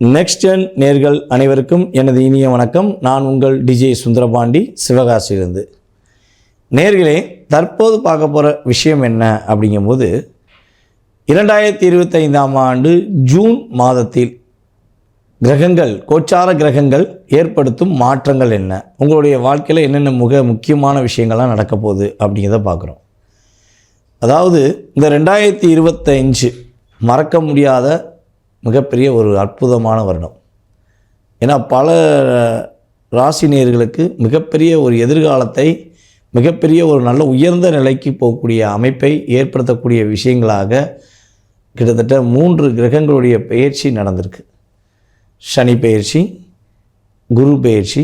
Next gen நேர்கள் அனைவருக்கும் எனது இனிய வணக்கம். நான் உங்கள் டிஜே சுந்தரபாண்டி சிவகாசியிலிருந்து. நேர்களே தற்போது பார்க்க போகிற விஷயம் என்ன அப்படிங்கும்போது இரண்டாயிரத்தி இருபத்தைந்தாம் ஆண்டு ஜூன் மாதத்தில் கிரகங்கள் கோச்சார கிரகங்கள் ஏற்படுத்தும் மாற்றங்கள் என்ன? உங்களுடைய வாழ்க்கையில் என்னென்ன மிக முக்கியமான விஷயங்கள்லாம் நடக்க போகுது அப்படிங்கிறத பார்க்குறோம். அதாவது இந்த ரெண்டாயிரத்தி இருபத்தஞ்சு மறக்க முடியாத மிகப்பெரிய ஒரு அற்புதமான வருடம். ஏன்னா பல ராசினியர்களுக்கு மிகப்பெரிய ஒரு எதிர்காலத்தை மிகப்பெரிய ஒரு நல்ல உயர்ந்த நிலைக்கு போகக்கூடிய அமைப்பை ஏற்படுத்தக்கூடிய விஷயங்களாக கிட்டத்தட்ட மூன்று கிரகங்களுடைய பயிற்சி நடந்திருக்கு. சனி பயிற்சி குரு பயிற்சி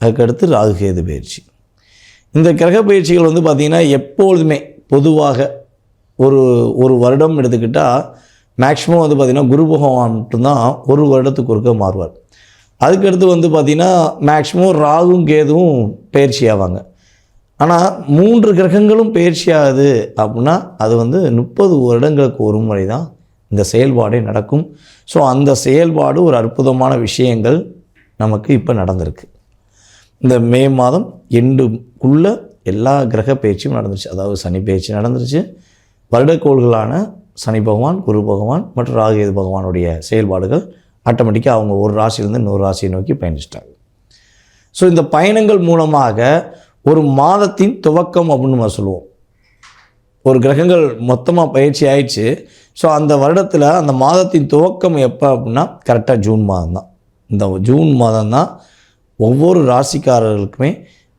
அதுக்கடுத்து ராகுகேது பயிற்சி இந்த கிரக பயிற்சிகள் வந்து பார்த்திங்கன்னா எப்பொழுதுமே பொதுவாக ஒரு ஒரு வருடம் எடுத்துக்கிட்டால் மேக்ஸிமம் வந்து பார்த்திங்கன்னா குரு பகவான் மட்டும்தான் ஒரு வருடத்துக்கு ஒருக்க மாறுவார். அதுக்கடுத்து வந்து பார்த்திங்கன்னா மேக்ஸிமம் ராகும் கேதுவும் பயிற்சி ஆவாங்க. ஆனால் மூன்று கிரகங்களும் பயிற்சி ஆகுது அப்படின்னா அது வந்து முப்பது வருடங்களுக்கு ஒரு முறை தான் இந்த செயல்பாடே நடக்கும். ஸோ அந்த செயல்பாடு ஒரு அற்புதமான விஷயங்கள் நமக்கு இப்போ நடந்திருக்கு. இந்த மே மாதம் எண்டுக்குள்ளே எல்லா கிரக பயிற்சியும் நடந்துருச்சு. அதாவது சனி பயிற்சி நடந்துருச்சு. வருடக்கோள்களான சனி பகவான் குரு பகவான் மற்றும் ராகுகேது பகவானுடைய செயல்பாடுகள் ஆட்டோமேட்டிக்காக அவங்க ஒரு ராசியிலேருந்து இன்னொரு ராசியை நோக்கி பயணிச்சிட்டாங்க. ஸோ இந்த பயணங்கள் மூலமாக ஒரு மாதத்தின் துவக்கம் அப்படின்னு நம்ம சொல்லுவோம். ஒரு கிரகங்கள் மொத்தமாக பயிற்சி ஆயிடுச்சு. ஸோ அந்த வருடத்தில் அந்த மாதத்தின் துவக்கம் எப்போ அப்படின்னா கரெக்டாக ஜூன் மாதம் தான் இந்த ஜூன் மாதம் தான் ஒவ்வொரு ராசிக்காரர்களுக்குமே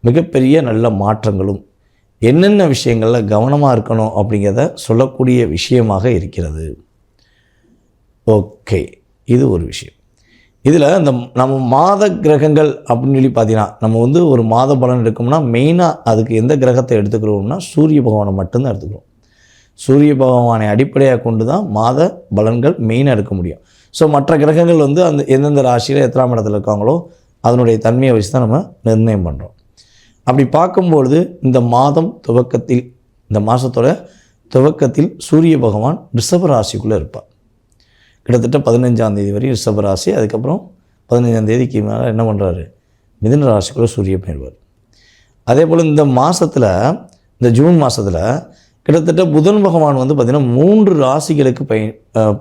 மிகப்பெரிய நல்ல மாற்றங்களும் என்னென்ன விஷயங்களில் கவனமாக இருக்கணும் அப்படிங்கிறத சொல்லக்கூடிய விஷயமாக இருக்கிறது. ஓகே இது ஒரு விஷயம். இதில் இந்த நம்ம மாத கிரகங்கள் அப்படின்னு சொல்லி பார்த்தீங்கன்னா நம்ம வந்து ஒரு மாத பலன் எடுக்கோம்னா மெயினாக அதுக்கு எந்த கிரகத்தை எடுத்துக்கிறோம்னா சூரிய பகவானை மட்டும்தான் எடுத்துக்கிறோம். சூரிய பகவானை அடிப்படையாக கொண்டு தான் மாத பலன்கள் மெயினாக எடுக்க முடியும். ஸோ மற்ற கிரகங்கள் வந்து அந்த எந்தெந்த ராசியில் எத்தனாம் இடத்துல இருக்காங்களோ அதனுடைய தன்மையை வச்சு தான் நம்ம நிர்ணயம் பண்ணுறோம் அப்படி பார்க்கும்பொழுது இந்த மாதம் துவக்கத்தில் இந்த மாதத்தோட துவக்கத்தில் சூரிய பகவான் ரிஷப ராசிக்குள்ளே இருப்பார். கிட்டத்தட்ட பதினஞ்சாம் தேதி வரையும் ரிஷப ராசி அதுக்கப்புறம் பதினஞ்சாம் தேதிக்கு மேலே என்ன பண்ணுறாரு மிதன ராசிக்குள்ளே சூரிய போயிடுவார் அதே போல் இந்த மாதத்தில் இந்த ஜூன் மாதத்தில் கிட்டத்தட்ட புதன் பகவான் வந்து பார்த்திங்கன்னா மூன்று ராசிகளுக்கு பய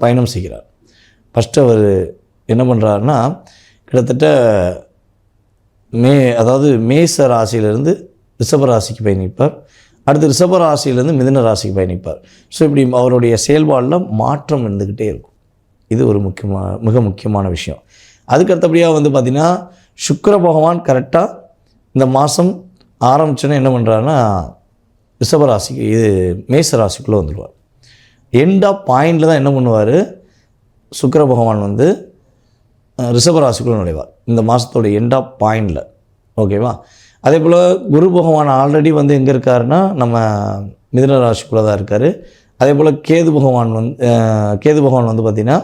பயணம் செய்கிறார். ஃபஸ்ட்டு அவர் என்ன பண்ணுறாருன்னா கிட்டத்தட்ட மே அதாவது மேச ராசியிலிருந்து ரிஷபராசிக்கு பயணிப்பார். அடுத்து ரிஷபராசியிலேருந்து மிதன ராசிக்கு பயணிப்பார். ஸோ இப்படி அவருடைய செயல்பாடில் மாற்றம் இருந்துக்கிட்டே இருக்கும். இது ஒரு முக்கியமான மிக முக்கியமான விஷயம். அதுக்கு அடுத்தபடியாக வந்து பார்த்திங்கன்னா சுக்கர பகவான் கரெக்டாக இந்த மாதம் ஆரம்பிச்சோன்னே என்ன பண்ணுறாருன்னா ரிஷபராசிக்கு இது மேச ராசிக்குள்ளே வந்துடுவார் எண்ட் ஆஃப் பாயிண்டில் தான் என்ன பண்ணுவார்? சுக்கர பகவான் வந்து அஹ், நுழைவார். இந்த மாதத்தோட எண்ட் ஆஃப் பாயிண்டில் ஓகேவா அதே போல் குரு பகவான் ஆல்ரெடி வந்து எங்கே இருக்காருன்னா நம்ம மிதுன ராசிக்குள்ளே தான் இருக்கார். அதே போல் கேது பகவான் வந்து கேது பகவான் வந்து பார்த்திங்கன்னா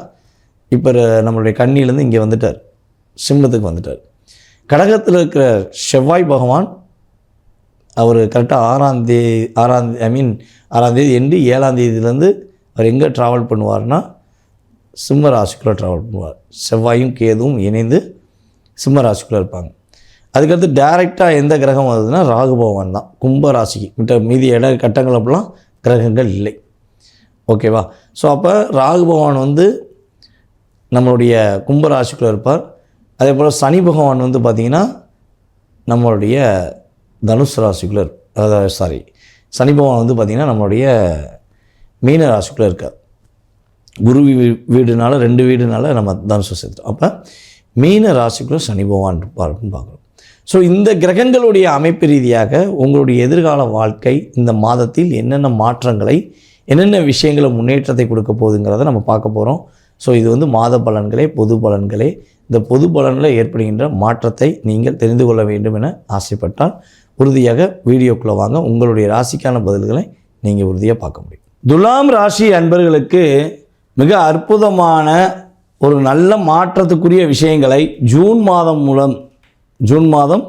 இப்போ நம்மளுடைய கண்ணியிலேருந்து இங்கே வந்துட்டார். சிம்மத்துக்கு வந்துட்டார். கடகத்தில் இருக்கிற செவ்வாய் பகவான் அவர் கரெக்டாக ஆறாம் தேதி ஆறாம் ஐ மீன் ஆறாம் தேதி எண்டு ஏழாம் தேதியிலேருந்து அவர் எங்கே ட்ராவல் பண்ணுவார்னா சிம்ம ராசிக்குள்ளே ட்ராவல் பண்ணுவார். செவ்வாயும் கேதுவும் இணைந்து சிம்ம ராசிக்குள்ளே இருப்பாங்க. அதுக்கடுத்து டைரெக்டாக எந்த கிரகம் வருதுன்னா ராகு பகவான் தான். கும்ப ராசிக்கு. மிட்ட மீதி இட கட்டங்கள் அப்படிலாம் கிரகங்கள் இல்லை. ஓகேவா ஸோ அப்போ ராகு பகவான் வந்து நம்மளுடைய கும்ப ராசிக்குள்ளே இருப்பார். அதே போல் சனி பகவான் வந்து பார்த்திங்கன்னா நம்மளுடைய தனுஷ் ராசிக்குள்ளே இருப்பார் அதாவது சாரி சனி பகவான் வந்து பார்த்திங்கன்னா நம்மளுடைய மீன ராசிக்குள்ளே இருக்கார். குரு வீ- வீடுனால ரெண்டு வீடுனால நம்ம தனுசு சேர்த்துட்டோம் அப்போ மீன ராசிக்குள்ளே சனி பகவான் இருப்பார்னு பார்க்குறோம். ஸோ இந்த கிரகங்களுடைய அமைப்பு ரீதியாக உங்களுடைய எதிர்கால வாழ்க்கை இந்த மாதத்தில் என்னென்ன மாற்றங்களை என்னென்ன விஷயங்களை முன்னேற்றத்தை கொடுக்க போகுதுங்கிறத நம்ம பார்க்க போகிறோம் ஸோ இது வந்து மாத பலன்களே பொது பலன்களே. இந்த பொது பலனில் ஏற்படுகின்ற மாற்றத்தை நீங்கள் தெரிந்து கொள்ள வேண்டும் என ஆசைப்பட்டால் உறுதியாக வீடியோக்குள்ளே வாங்க. உங்களுடைய ராசிக்கான பதில்களை நீங்கள் உறுதியாக பார்க்க முடியும். துலாம் ராசி அன்பர்களுக்கு மிக அற்புதமான ஒரு நல்ல மாற்றத்துக்குரிய விஷயங்களை ஜூன் மாதம் மூலம் ஜூன் மாதம்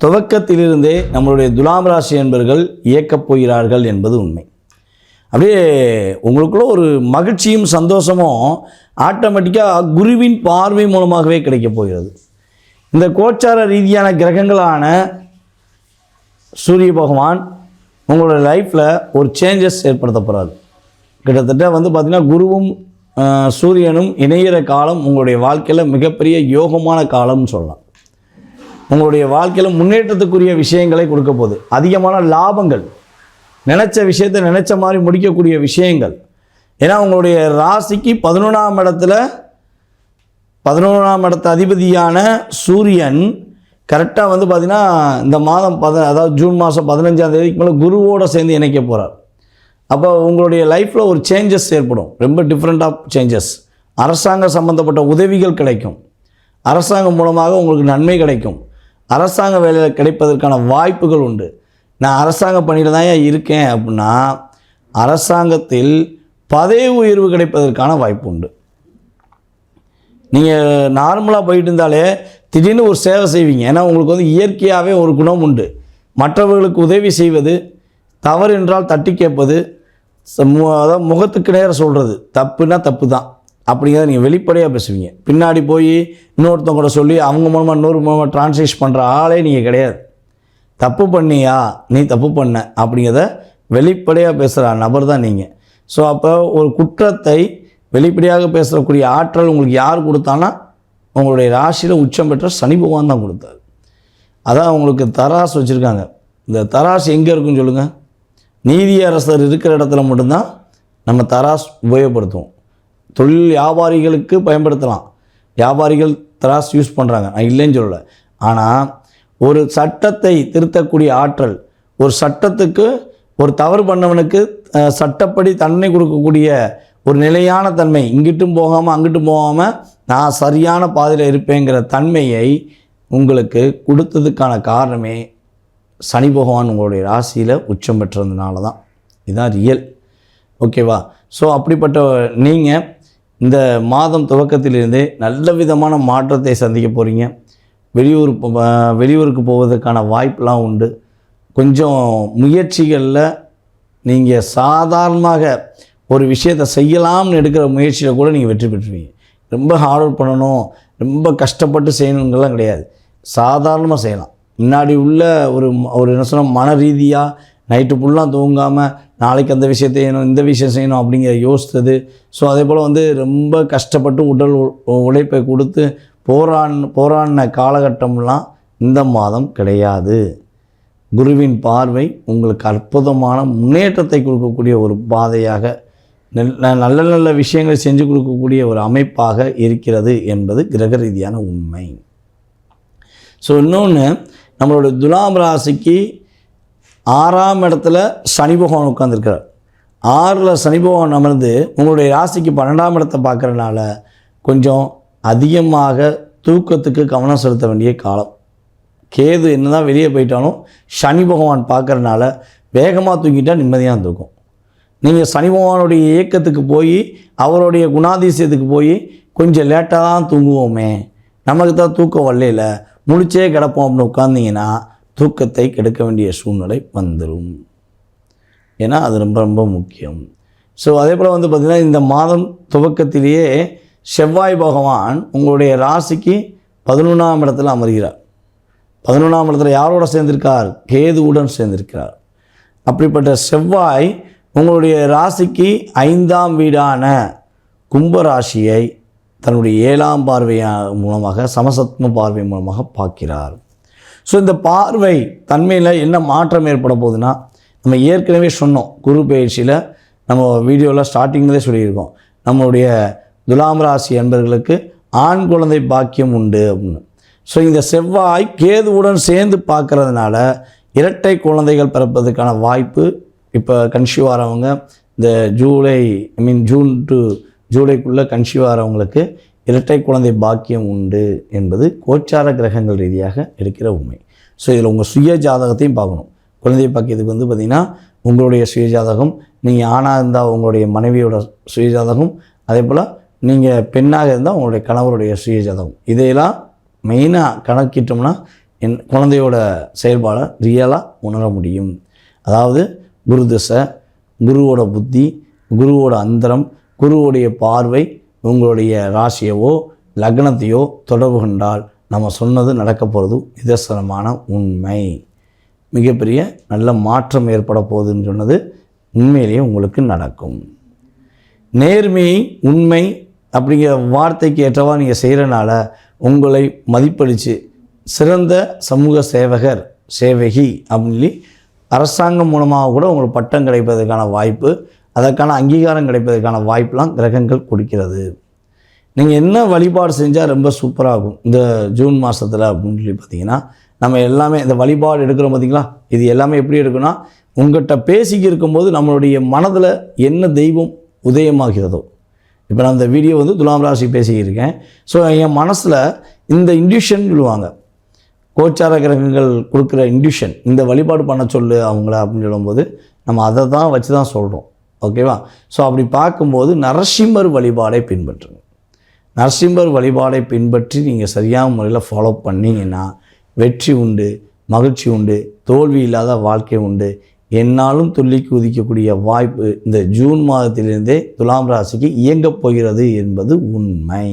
துவக்கத்திலிருந்தே நம்மளுடைய துலாம் ராசி என்பர்கள் இயக்கப் போகிறார்கள் என்பது உண்மை. அப்படியே உங்களுக்குள்ள ஒரு மகிழ்ச்சியும் சந்தோஷமும் ஆட்டோமேட்டிக்காக குருவின் பார்வை மூலமாகவே கிடைக்க போகிறது. இந்த கோச்சார ரீதியான கிரகங்களான சூரிய பகவான் உங்களோட லைஃப்பில் ஒரு சேஞ்சஸ் ஏற்படுத்த போகிறாரு கிட்டத்தட்ட வந்து பார்த்திங்கன்னா குருவும் சூரியனும் இணையிற காலம் உங்களுடைய வாழ்க்கையில் மிகப்பெரிய யோகமான காலம்னு சொல்லலாம். உங்களுடைய வாழ்க்கையில் முன்னேற்றத்துக்குரிய விஷயங்களை கொடுக்க போகுது. அதிகமான லாபங்கள் நினச்ச விஷயத்தை நினச்ச மாதிரி முடிக்கக்கூடிய விஷயங்கள். ஏன்னா உங்களுடைய ராசிக்கு பதினொன்றாம் இடத்துல பதினொன்றாம் இடத்து அதிபதியான சூரியன் கரெக்டாக வந்து பார்த்திங்கன்னா இந்த மாதம் பத அதாவது ஜூன் மாதம் பதினஞ்சாம் தேதிக்கு மேலே குருவோட சேர்ந்து இணைக்க போகிறார் அப்போ உங்களுடைய லைஃப்பில் ஒரு சேஞ்சஸ் ஏற்படும். ரொம்ப டிஃப்ரெண்ட் ஆஃப் சேஞ்சஸ் அரசாங்க சம்மந்தப்பட்ட உதவிகள் கிடைக்கும். அரசாங்கம் மூலமாக உங்களுக்கு நன்மை கிடைக்கும். அரசாங்க வேலையில் கிடைப்பதற்கான வாய்ப்புகள் உண்டு. நான் அரசாங்க பணியில் தான் இருக்கேன் அப்படின்னா அரசாங்கத்தில் பதவி உயர்வு கிடைப்பதற்கான வாய்ப்பு உண்டு. நீங்கள் நார்மலாக போயிட்டு இருந்தாலே திடீர்னு ஒரு சேவை செய்வீங்க. ஏன்னா உங்களுக்கு வந்து இயற்கையாகவே ஒரு குணம் உண்டு. மற்றவர்களுக்கு உதவி செய்வது தவறு என்றால் தட்டி கேட்பது ச- மு- முகத்துக்கு நேரம் சொல்கிறது தப்புனா தப்பு தான் அப்படிங்கிறத நீங்கள் வெளிப்படையாக பேசுவீங்க. பின்னாடி போய் இன்னொருத்தவங்க கூட சொல்லி அவங்க மூலமாக இன்னொரு மூலமாக டிரான்ஸ்லேட் பண்ணுற ஆளே நீங்கள் கிடையாது. தப்பு பண்ணியா? நீ தப்பு பண்ண. அப்படிங்கிறத வெளிப்படையாக பேசுகிற நபர் தான் நீங்கள் ஸோ அப்போ ஒரு குற்றத்தை வெளிப்படையாக பேசக்கூடிய ஆற்றல் உங்களுக்கு யார் கொடுத்தானா உங்களுடைய ராசியில் உச்சம் பெற்ற சனி பகவான் தான் கொடுத்தாரு. அதான் உங்களுக்கு தராசு வச்சுருக்காங்க. இந்த தராசு எங்கே இருக்குன்னு சொல்லுங்கள் நீதியரசர் இருக்கிற இடத்துல மட்டும்தான் நம்ம தராஸ் உபயோகப்படுத்துவோம். தொழில் வியாபாரிகளுக்கு பயன்படுத்தலாம். வியாபாரிகள் தராஸ் யூஸ் பண்ணுறாங்க நான் இல்லைன்னு சொல்லலை. ஆனால் ஒரு சட்டத்தை திருத்தக்கூடிய ஆற்றல் ஒரு சட்டத்துக்கு ஒரு தவறு பண்ணவனுக்கு சட்டப்படி தண்டனை கொடுக்கக்கூடிய ஒரு நிலையான தன்மை இங்கிட்டும் போகாமல் அங்கிட்டும் போகாமல் நான் சரியான பாதையில் இருப்பேங்கிற தன்மையை உங்களுக்கு கொடுத்ததுக்கான காரணமே சனி பகவான் உங்களுடைய ராசியில் உச்சம் பெற்றதுனால தான் இதுதான் ரியல் ஓகேவா ஸோ அப்படிப்பட்ட நீங்கள் இந்த மாதம் துவக்கத்திலிருந்தே நல்ல விதமான மாற்றத்தை சந்திக்க போகிறீங்க வெளியூர் வெளியூருக்கு போவதற்கான வாய்ப்பெலாம் உண்டு. கொஞ்சம் முயற்சிகளில் நீங்கள் சாதாரணமாக ஒரு விஷயத்தை செய்யலாம்னு எடுக்கிற முயற்சியில் கூட நீங்கள் வெற்றி பெற்றுவீங்க. ரொம்ப ஹார்ட் ஒர்க் பண்ணணும் ரொம்ப கஷ்டப்பட்டு செய்யணுங்கெல்லாம் கிடையாது. சாதாரணமாக செய்யலாம். முன்னாடி உள்ள ஒரு ஒரு என்ன சொன்னால் மன ரீதியாக நைட்டு ஃபுல்லாக தூங்காமல் நாளைக்கு அந்த விஷயத்தை செய்யணும் இந்த விஷயம் செய்யணும் அப்படிங்கிற யோசித்தது. ஸோ அதே போல் வந்து ரொம்ப கஷ்டப்பட்டு உடல் உ- உழைப்பை கொடுத்து போரான் போராடின காலகட்டம்லாம் இந்த மாதம் கிடையாது. குருவின் பார்வை உங்களுக்கு அற்புதமான முன்னேற்றத்தை கொடுக்கக்கூடிய ஒரு பாதையாக நல்ல நல்ல நல்ல விஷயங்களை செஞ்சு கொடுக்கக்கூடிய ஒரு அமைப்பாக இருக்கிறது என்பது கிரக ரீதியான உண்மை. ஸோ இன்னொன்று நம்மளோட துலாம் ராசிக்கு ஆறாம் இடத்துல சனி பகவான் உட்காந்துருக்கிறார் ஆறில் சனி பகவான் அமர்ந்து உங்களுடைய ராசிக்கு பன்னெண்டாம் இடத்தை பார்க்குறனால கொஞ்சம் அதிகமாக தூக்கத்துக்கு கவனம் செலுத்த வேண்டிய காலம். கேது என்ன தான் வெளியே போயிட்டாலும் சனி பகவான் பார்க்கறனால வேகமாக தூங்கிட்டால் நிம்மதியாக தூக்கும் நீங்கள் சனி பகவானுடைய இயக்கத்துக்கு போய் அவருடைய குணாதிசயத்துக்கு போய் கொஞ்சம் லேட்டாக தான் தூங்குவோமே. நமக்கு தான் தூக்கம் வரலையில. முழிச்சே கிடப்போம் அப்படின்னு உட்காந்திங்கன்னா தூக்கத்தை கெடுக்க வேண்டிய சூழ்நிலை வந்துடும் ஏன்னா அது ரொம்ப ரொம்ப முக்கியம். ஸோ அதே போல் வந்து பார்த்திங்கன்னா இந்த மாதம் துவக்கத்திலேயே செவ்வாய் பகவான் உங்களுடைய ராசிக்கு பதினொன்றாம் இடத்துல அமர்கிறார். பதினொன்றாம் இடத்துல யாரோட சேர்ந்திருக்கார்? கேதுவுடன் சேர்ந்திருக்கிறார். அப்படிப்பட்ட செவ்வாய் உங்களுடைய ராசிக்கு ஐந்தாம் வீடான கும்பராசியை தன்னுடைய ஏழாம் பார்வையா மூலமாக சமசத்ம பார்வை மூலமாக பார்க்கிறார். ஸோ இந்த பார்வை தன்மையில் என்ன மாற்றம் ஏற்பட போகுதுன்னா நம்ம ஏற்கனவே சொன்னோம் குரு பயிற்சியில் நம்ம வீடியோவில் ஸ்டார்டிங்லேயே சொல்லியிருக்கோம். நம்மளுடைய துலாம் ராசி அன்பர்களுக்கு ஆண் குழந்தை பாக்கியம் உண்டு அப்படின்னு. ஸோ இந்த செவ்வாய் கேதுவுடன் சேர்ந்து பார்க்குறதுனால இரட்டை குழந்தைகள் பிறப்பதற்கான வாய்ப்பு இப்போ கன்சியூவ் ஆகிறவங்க இந்த July I mean June to ஜூலைக்குள்ளே conceive ஆகிறவங்களுக்கு இரட்டை குழந்தை பாக்கியம் உண்டு என்பது கோச்சார கிரகங்கள் ரீதியாக இருக்கிற உண்மை. ஸோ இதில் உங்கள் சுய ஜாதகத்தையும் பார்க்கணும். குழந்தை பாக்கியத்துக்கு வந்து பார்த்திங்கன்னா உங்களுடைய சுய ஜாதகம் நீங்கள் ஆணாக இருந்தால் உங்களுடைய மனைவியோட சுய ஜாதகம் அதே போல் நீங்கள் பெண்ணாக இருந்தால் உங்களுடைய கணவருடைய சுய ஜாதகம். இதையெல்லாம் மெயினாக கணக்கிட்டோம்னா என் குழந்தையோட செயல்பாடை ரியலாக உணர முடியும். அதாவது குரு திசை குருவோட புத்தி குருவோட அந்தரம் குருவுடைய பார்வை உங்களுடைய ராசியவோ லக்னத்தையோ தொடர்பு கொண்டால் நம்ம சொன்னது நடக்க போகிறது நிதர்சனமான உண்மை. மிகப்பெரிய நல்ல மாற்றம் ஏற்பட போகுதுன்னு சொன்னது உண்மையிலேயே உங்களுக்கு நடக்கும். நேர்மை உண்மை அப்படிங்கிற வார்த்தைக்கு ஏற்றவா நீங்கள் செய்கிறனால உங்களை மதிப்பளித்து சிறந்த சமூக சேவகர் சேவகி அப்படின்னு சொல்லி அரசாங்கம் மூலமாக கூட உங்களுக்கு பட்டம் கிடைப்பதற்கான வாய்ப்பு அதற்கான அங்கீகாரம் கிடைப்பதற்கான வாய்ப்பெலாம் கிரகங்கள் கொடுக்கிறது. நீங்கள் என்ன வழிபாடு செஞ்சால் ரொம்ப சூப்பராகும். இந்த ஜூன் மாதத்தில் அப்படின்னு சொல்லி பார்த்தீங்கன்னா நம்ம எல்லாமே இந்த வழிபாடு எடுக்கிறோம் பார்த்தீங்களா இது எல்லாமே எப்படி எடுக்கணும்னா உங்கள்கிட்ட பேசிக்கி இருக்கும்போது நம்மளுடைய மனதில் என்ன தெய்வம் உதயமாகிறதோ. இப்போ நான் இந்த வீடியோ வந்து துலாம் ராசி பேசிக்கிருக்கேன் ஸோ என் மனசில் இந்த இன்டியூஷன் சொல்லுவாங்க. கோச்சார கிரகங்கள் கொடுக்குற இன்டியூஷன் இந்த வழிபாடு பண்ண சொல்லு அவங்கள அப்படின்னு சொல்லும்போது நம்ம அதை தான் வச்சு தான் சொல்கிறோம் ஓகேவா ஸோ அப்படி பார்க்கும்போது நரசிம்மர் வழிபாடை பின்பற்றுங்க. நரசிம்மர் வழிபாடை பின்பற்றி நீங்கள் சரியான முறையில் ஃபாலோ பண்ணிங்கன்னா வெற்றி உண்டு மகிழ்ச்சி உண்டு தோல்வி இல்லாத வாழ்க்கை உண்டு. என்னாலும் துள்ளி குதிக்கக்கூடிய வாய்ப்பு இந்த ஜூன் மாதத்திலிருந்தே துலாம் ராசிக்கு இயங்கப் போகிறது என்பது உண்மை.